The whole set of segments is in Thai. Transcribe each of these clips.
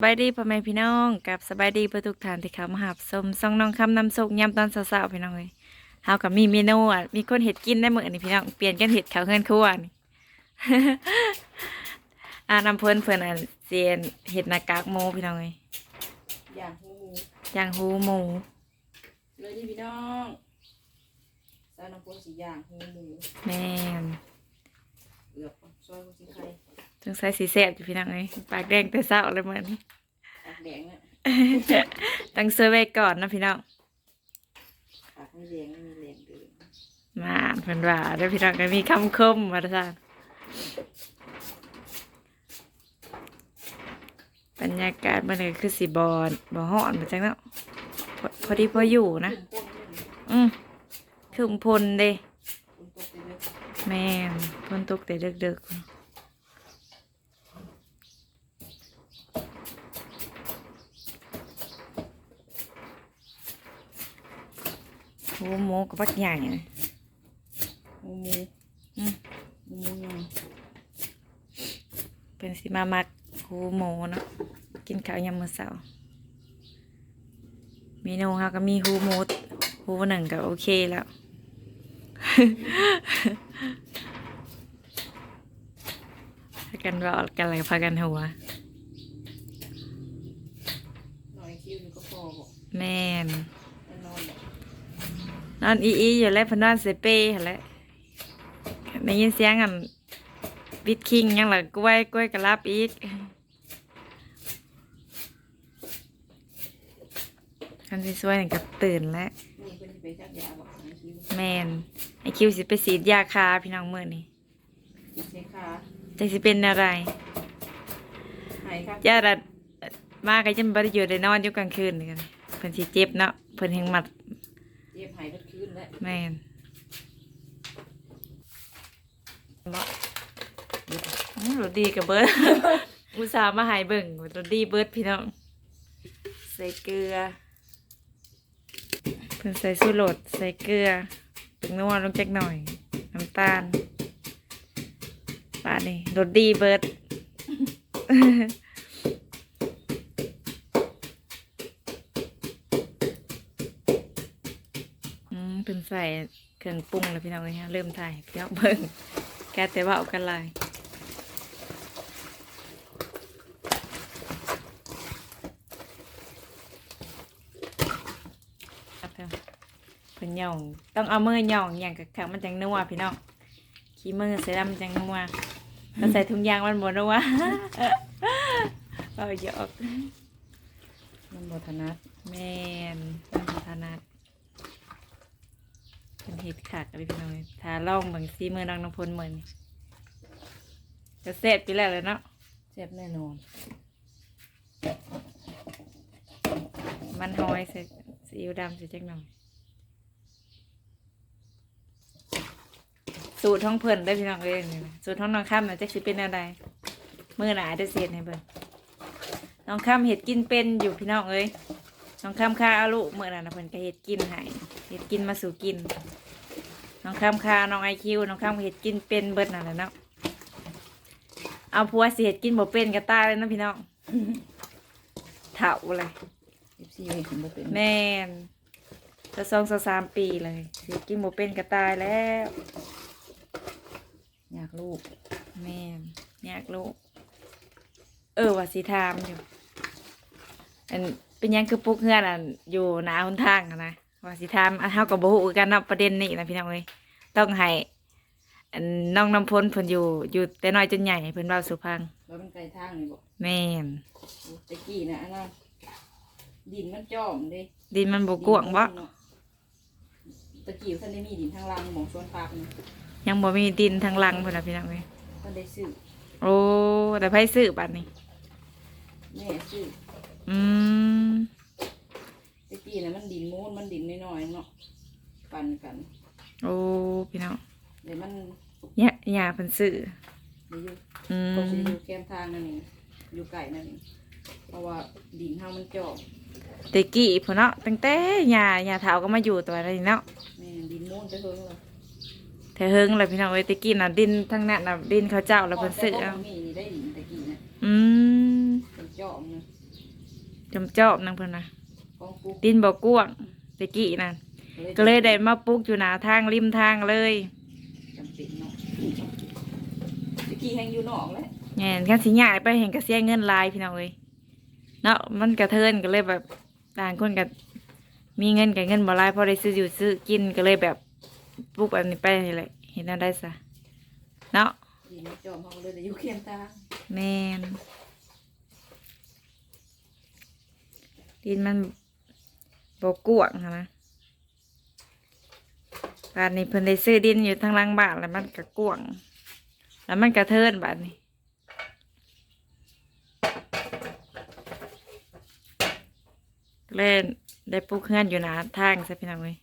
สบายดีพ่อแม่พี่น้องกับสบายดีเพื่อทุกท่านที่เข้ามาหับสมซองน้องคำนำสุกยำตอนเช้าๆพี่น้องเลยเฮากับมีเมนูอะมีคนเห็ดกินได้เหมือนนี่พี่น้องเปลี่ยนกันเห็ดเขาวเฮือนครัวนี่อ่านำเพิ่นเพิ่นอะเซียนเห็ดหน้ากากหมูพี่น้องเลยอย่างหูหมูย่างหูหมูเลยที่พี่น้องสาวน้ำพุสีอย่างหูหมูแม่นเอือบซอยคนสีไข่ สงสัยสีแซ่บอยู่พี่น้องเลยปากแดงแต่เช้าเลยเหมือนปากแดงน่ะตั้งเสื้อไว้ก่อนนะพี่น้องปากไม่แดงไม่มีแรงเดินมาเพิ่นว่าเด้อพี่น้องก็มีคำคมมาซะบรรยากาศมันก็คือสีบอนบ่ฮ้อนมาจังเนาะพอพอดีพออยู่นะขึ้นพ่นขึ้นอืมคือพลเด้คุณตกไปเลยแม่นฝนตกแต่ดึกๆ โอ้หมูกับปักใหญ่เลยหูหมูอืมหูหมูยังเป็นสิมามักหูหมูเนาะกินข้าวยามมื้อเช้าเมนูเฮาก็มีหูหมูหูหนึ่งก็โอเคแล้วพากันเว่ากันอะไรพากันหัวหน่อยคิ้วนี่ก็พอบอกแม่นแน่น อนแหละนอีอีอยู่แล้วพนนอนเซเป้แหละได้ยินเสียงอันวิดคิงยังหลักกล้วยกล้วยกระลับอีกคันสิสวยนี่ก็ตื่นแล้วแมนไอคิวสิไปสีดยาคาพี่น้องเมื่อนี่จะสิเป็นอะไรยาดัดมากก็จะบ่ได้อยู่ได้นอนอยู่กลางคืนกันเพิ่นสิเจ็บเนาะเพิ่นแหงหมัดเจ็บหายก็ คืนแล้วแม่นบ่อืมรถดีกับเบิร์ด อุตส่าห์มาใหายเบิ่งรถดีเบิร์ดพี่น้อง ใส่เกลือ เพิ่นใส่สูรสใส่เกลือตึงนัวลงจักหน่อย น้ำตาลป่านี่รสดีเบิร์ด อืมเป็นใส่เครื่องปรุงแล้วพี่น้องเลยฮะเริ่มถ่ายพี่น้องเบิ่งแกแต่ว่าเอากันหลายครับเถอะเพิ่นย่องต้องเอามือย่องอย่างกับขังมันจังนัวพี่น้องขี้มือใส่ดำจังนัวถ้าใส่ถุงยางมันบ่นัวเอาหยอกมันบ่ถนัดแม่นเป็นพัฒนาดเป็นเห็ดขาดอะไรพี่น้องทาล่องบางซีมือน้องน้ำพลเหมือนจะเสร็จไปแล้วเลยเนาะแซ่บแน่นอน มันหอยใส่ซีอิ๊วดำใส่จักหน่อยสูตรท้องเพิ่นได้พี่น้องเอ้ยสูตรท้องน้องข้ามนะจะสิเป็นอะไรมือหนาจะเสียให้เบิ่งน้องข้ามเห็ดกินเป็นอยู่พี่น้องเอ้ยน้องข้ามค่าอาลูกเมื่อนั้นนะเพิ่นก็เห็ดกินให้เห็ดกินมาสู่กิน น้องข้ามค่าน้องไอคิวน้องข้ามเห็ดกินเป็นเบิดนั่นแหละเนาะเอาผัวสิเห็ดกินบ่เป็นก็ตายเลยนะพี่น้องเถ่าเลยเอฟซีเห็นบ่เป็นแม่นจะสองจะสามปีเลยเสียกินหมูเป็นกระตายแล้ว อยากลูก แม่นอยากลูก เออว่าสีทามอยู่อันเป็นหยังคือปลุกเฮือนอะอยู่หนาหนทางอะนะ ว่าสีทามอะเฮากับโบหูกันเนาะประเด็นนี้นะพี่น้องเอ้ยต้องให้อันน้องน้ำพ้นเพิ่นอยู่อยู่แต่น้อยจนใหญ่ให้เพิ่นเว้าสุพังว่ามันไกลทางนี่บอกแม่นตะกี้นะอันนั้นดินมันจอมเด้ดินมันบ่กว้างบ่ตะกี้ท่านได้มีดินทางล่างหมองสวนปากนี่ยังบ่มีดินทางหลังเพิ่นน่ะพี่น้องเอ้ยท่านได้ซื้อโอ้แต่ไผซื้อบัดนี้แม่ซื้ออืม ตะกี้นะมันดินมูนมันดินน้อยๆเนาะปั่นกันโอ้พี่น้องเดี๋ยวมันยะยาเพิ่นซื้อเดี๋ยวอยู่อืก็สิมอยู่แคมทางนั่นเองอยู่ไก่นั่นเองเพราะว่าดินเฮามันจอมแตกี้พุ่นเนาะตั้งแต่ยายาเฒ่าก็มาอยู่ตัวนี้เนาะแม่ดินมูนจะเฮิงเลยแต่เฮิงเลยพี่น้องเอ้ยแตกี้น่ะดินทั้งนั้นน่ะดินเขาเจ้าแล้วเพิ่นซื้อเอาเอามีนี่ได้ดินตะกี้นะอืมเป็นจอมนะจมจอบนางเพิ่นนะ ของปุ๊กดินบ่กว้างตะกี้นั่นก็เลยได้มาปลูกอยู่หน้าทางริมทางเลยจำเป็นเนาะตะกี้แหงอยู่นอกแล้วแง่นกันสิยายไปเห็นก็เสียเงินหลายพี่น้องเอ้ยเนาะมันกระเทินก็เลยแบบต่างคนก็มีเงินกับเงินบ่หลายพอได้ซื้ออยู่ซื้อกินก็เลยแบบปลูกแบบนี้ไปนี่แหละเห็นอะไรซะเนาะดินจอมเขาก็เลยได้อยู่เคียงตาแมนดินมัน บกวางหั้นนะบ้านนี้เพิ่นได้ซื้อดินอยู่ทางหล่างบ้านแล้วมันก็กวางแล้วมันกระเทินบ้านนี้เล่นได้ปลูกเฮือนอยู่หนาทางซะพี่น้องเลย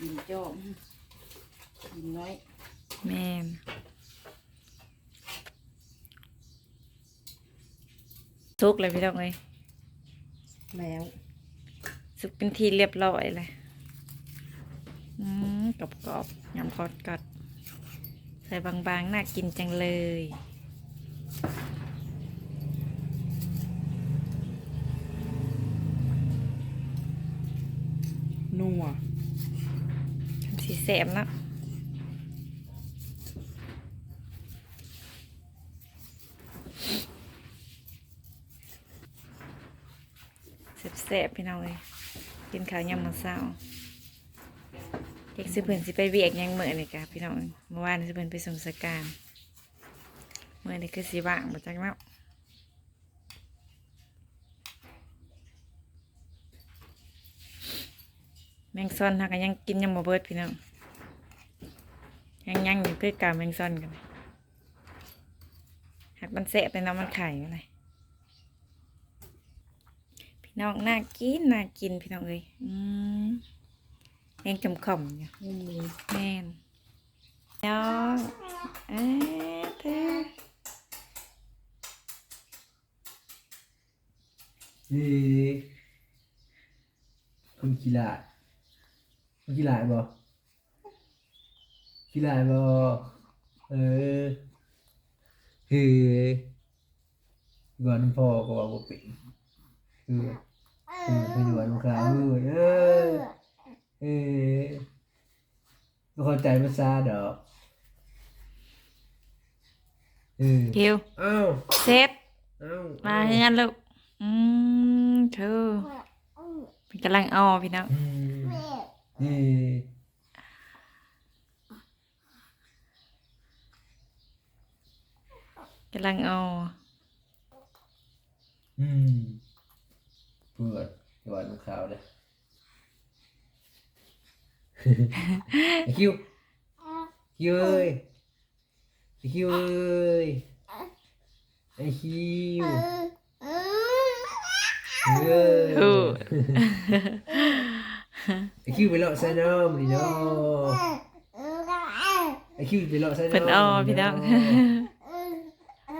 ดินจอมดินน้อย แม่ นทุกเลยพี่น้องเลยแล้วสุกเป็นทีเรียบร้อยเลยอืมกรอบกรอบๆยำกอดกอดใส่บางๆ น่ากินจังเลย นัวทำสีแสบเนาะ แสบๆพี่น้องเลยกินข้าวยำมื้อเช้าเด็กสิเพิ่นสิไปเวียกหยังมื้อนี่กะพี่น้องเมื่อวานสิเพิ่นไปส่งสการมื้อนี้คือสิว่างบ่จักเนาะแมงซอนเฮาก็ยังกินยังบ่เบิดพี่น้องยังยังอยู่คือกาแมงซอนกันหากมันแสบไปเนาะมันไข่อะไรพี่ น้องน่ากินน่ากินพี่น้องเอ้ยอืมแองจำข่อมอยู่นี่มีแม่นน้องเอ๊ะเธอเฮ้ยคุณกีฬาคุณกีฬาบ่กีฬาบ่เออเฮ้ยก่อนพ่อก็ว่าบ่เป็นคือคือ ไปอยู่วันคราวเออเออบ่เข้าใจภาษาดอกเออคิวเอ้าเซ็ตเอ้ามาเฮือนลูกอืมเธอเป็นกำลังอ้อพี่น้องอืมเฮ้ยกำลังอ้ออืมเปิด ก่อนข่าวเลยไอคิวคิวเอ้ยไอคิวเอ้ยไอคิวเอ้ยฮู้ไอคิวไปเลาะไซน้ำนี่เนาะไอคิวไปเลาะไซน้ำเป็นอ้อพี่น้อง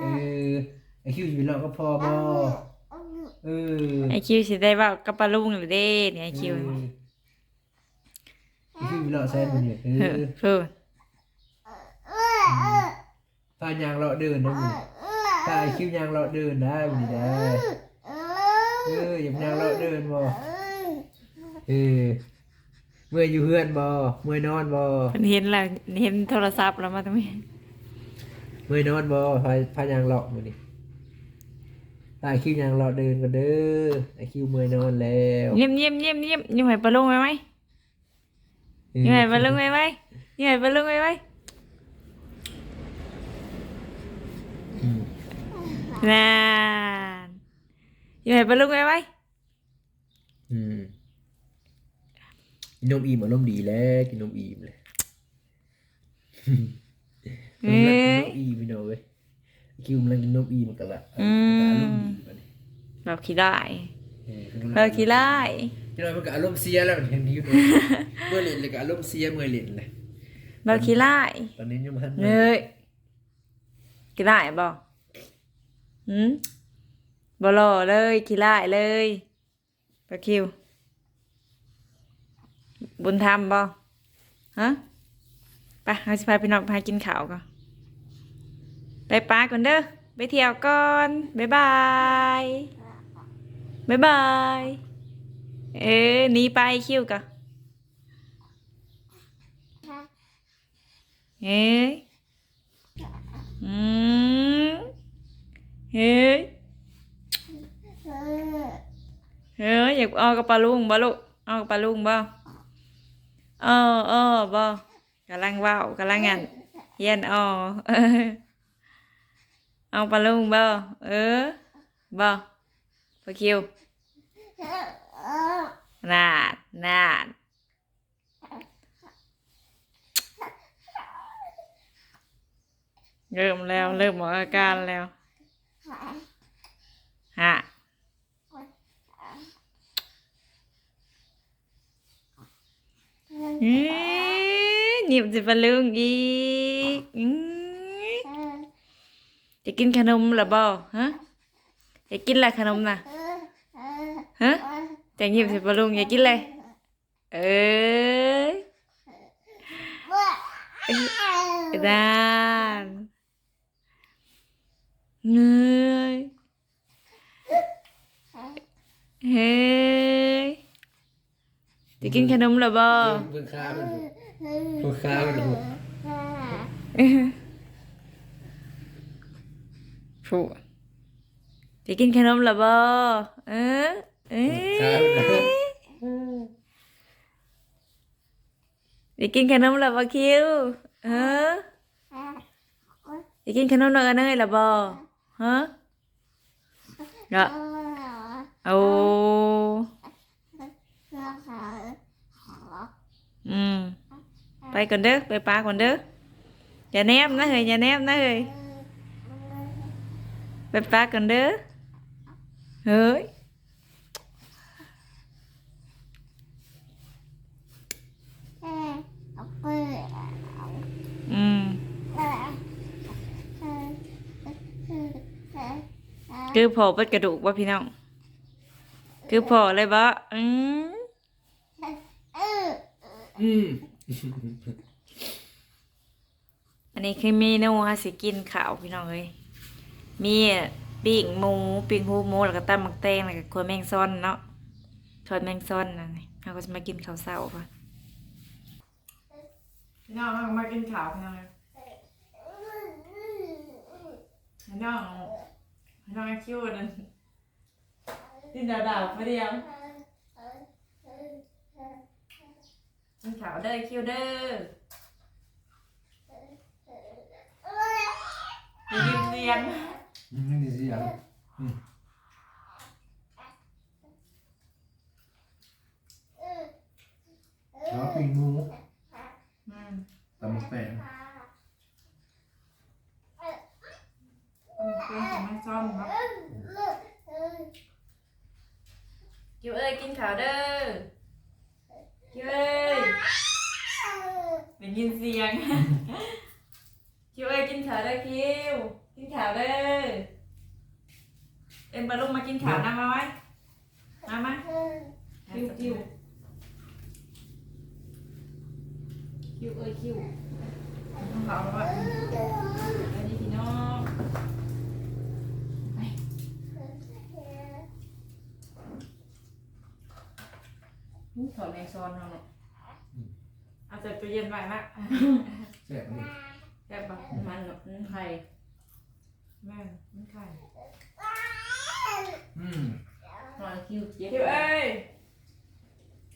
เออไอคิวไปเลาะก็พอบ่ เออไอคิวสิได้เว่ากับปลาลุงหรือเด้เนี่ยไอคิวไอคิวไปเลาะไซมันเนี่ยเอเอออพูดพายางเลาะเดินนะมึงพาไอคิวยางเลาะเดินได้มึงได้เอออย่ายางเลาะเดินบ่เออเมื่อยอยู่เฮือนบ่เมื่อยนอนบ่เพิ่นเห็นแล้วเห็นโทรศัพท์แล้วมาตรงนี้เมื่อยนอนบ่พายพายางเลาะมื้อนี้ พาไอคิวยางเลาะเดินกันเด้อไอคิวเมื่อยนอนแล้วเยี่ยมเยี่ยมเยี่ยมเยี่ยมยิ้มให้ปลาลุงไว้ไหมยิ้มให้ปลาลุงไว้ไหมยิ้มให้ปลาลุงไว้ไหมอืมนานยิ้มให้ปลาลุงไว้ไหมอืมกินนมอิ่มอารมณ์ดีแล้วกินนมอิ่มเลยเอ้มันกินยนมอิ่มพี่น้องเว้ย คิวมันกินนมอิ่มกันละอืม อารมณ์ดีบัดนี้เราขี้ได้เออเราขี้ได้พี่น้อยมันก็อารมณ์เสียแล้วเห็นที่อยู่ตรงเมื่อเล่นเลยก็อารมณ์เสียเมื่อเล่นเลยเราขี้ได้ตอนนี้ยังไม่ทันเนยขี้ได้บ่หืมบ่รอเลยขี้ได้เลยปลาคิว บุญธรรมบ่ฮะไปเอาสิพาพี่น้องพากินข้าวก่อน ไปป้าก่อนเด้อไปเที่ยวก่อนบ๊ายบายบ๊ายบายเอ๊หนีไปคิวกะเฮ้ยอืมเฮ้ยเฮ้ยอยากเอากับปลาลุงบ่ลูกเอากับปลาลุงบ่เออเออบ่กำลังเว้ากำลังงานเย็นอ๋อ เอาปลาลุงบ่เออบ่ปลาคิวนาดนาดเริ่มแล้ว เริ่มออกอาการแล้วฮะเอ๊ะหยิบสิปลาลุงอีกอื้อ จะกินขนมหรือบ่ฮะจะกินอะไรขนมน่ะฮะจะหยิบสิปลาลุงอยากกินอะไรเอ้ยดานเงยเฮ้ยจะกินขนมหรือบ่เพิ่งค้ามันเพิ่งค้ามัน ผู้จะกินขนมหรอบ่เออเอ้ยจะกินขนมหรอบ่คิวเออจะกินขนมหรือเนยหรอบ่ฮะเนาะโอ้อืมไปก่อนเด้อไปปลาก่อนเด้ออย่าแนมนะเฮ้ยอย่าแนมนะเฮ้ย ปปลากันเด้อ เฮ้ยอืมคือพอเปิดกระดูกว่าพี่น้อง คือพอเลยบ่อืมอืมอันนี้คือเมนูฮะสิกินข้าวพี่น้องเอ้ย มีปิ้งหมูปิ้งหูหมูแล้วก็ตำหมักแตงแล้วก็ขัวแมงซ่อนเนาะทอดแมงซ่อนนั่นนี่เราก็จะมากินข้าวเช้าป่ะพี่น้องเรามากินข้าวพี่น้องพี่น้องพี่น้องคิวนั่นกินดาวดาวมาเดียวกินข้าวเด้อคิวเด้ออย่าลืมเรียน ไม่ได้เสียงอืมแล้วปิ้งหมูอืมตำบักแตงเป็นของแม่ซ่อนครับคิวเอ้ยกินข้าวเด้อคิวเอ้ยได้ยินเสียง คิวเอ้ยกินข้าวเด้อคิว กินข้าวเด้อเอ็มบาลุงมากินข้าวนะมาไหมมามาคิวคิวคิวเอ้ยคิวต้องข้าวมาอันนี้พี่น้องนี่ถอดแมงซอนเอาเนาะเอาใส่ตู้เย็นไว้นะแซ่บนี่แซ่บปะมันกับมันไข่ แม่มันไข่อืมนอนคิวเจ็บคิวเอ้ย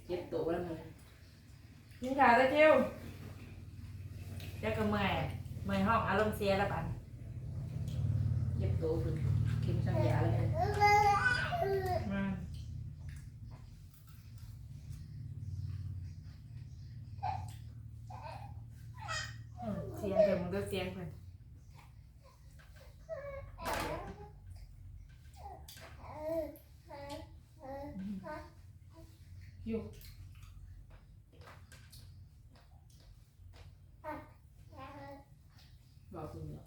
เจ็บตัวแล้วมันกินข้าวได้คิวเดี๋ยวก็เมื่อยเมื่อยห้องอารมณ์เสียแล้วปันเจ็บตัวคือกินสังยาเลยอืมอืมเสียงเดี๋ยวมึงก็เสียงเพิ่นอยู่ บอกคุณเหรอ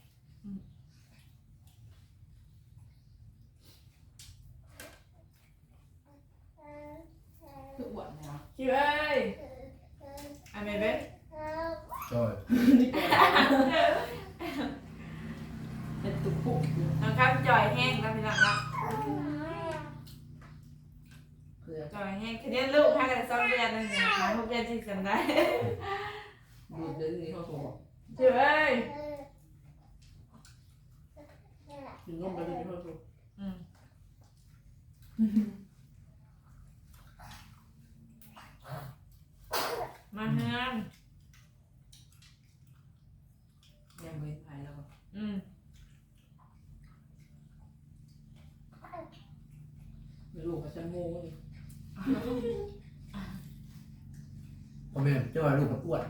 คืออ้วนไหมวะคิวเอ้ยอันไหนเบ้จอยเป็นตุ๊กปุ๊กน้องข้ามจ่อยแห้งแล้วพี่น้องเนาะเผื่อจ่อยแห้งคือเนี้ยลูกให้กันสองเดือนนึงเนี่ยหาหกเดือนที่จำได้ดูดเดินนี่เขาบอกเจ้เอ้ยถึงนมไปเลยเขาบอกอืม มาเฮือนยังไม่หายแล้ว อืมไม่รู้ว่าจะโง่เลยพ่อแม่เจ้าว่าลูกกับอ้วน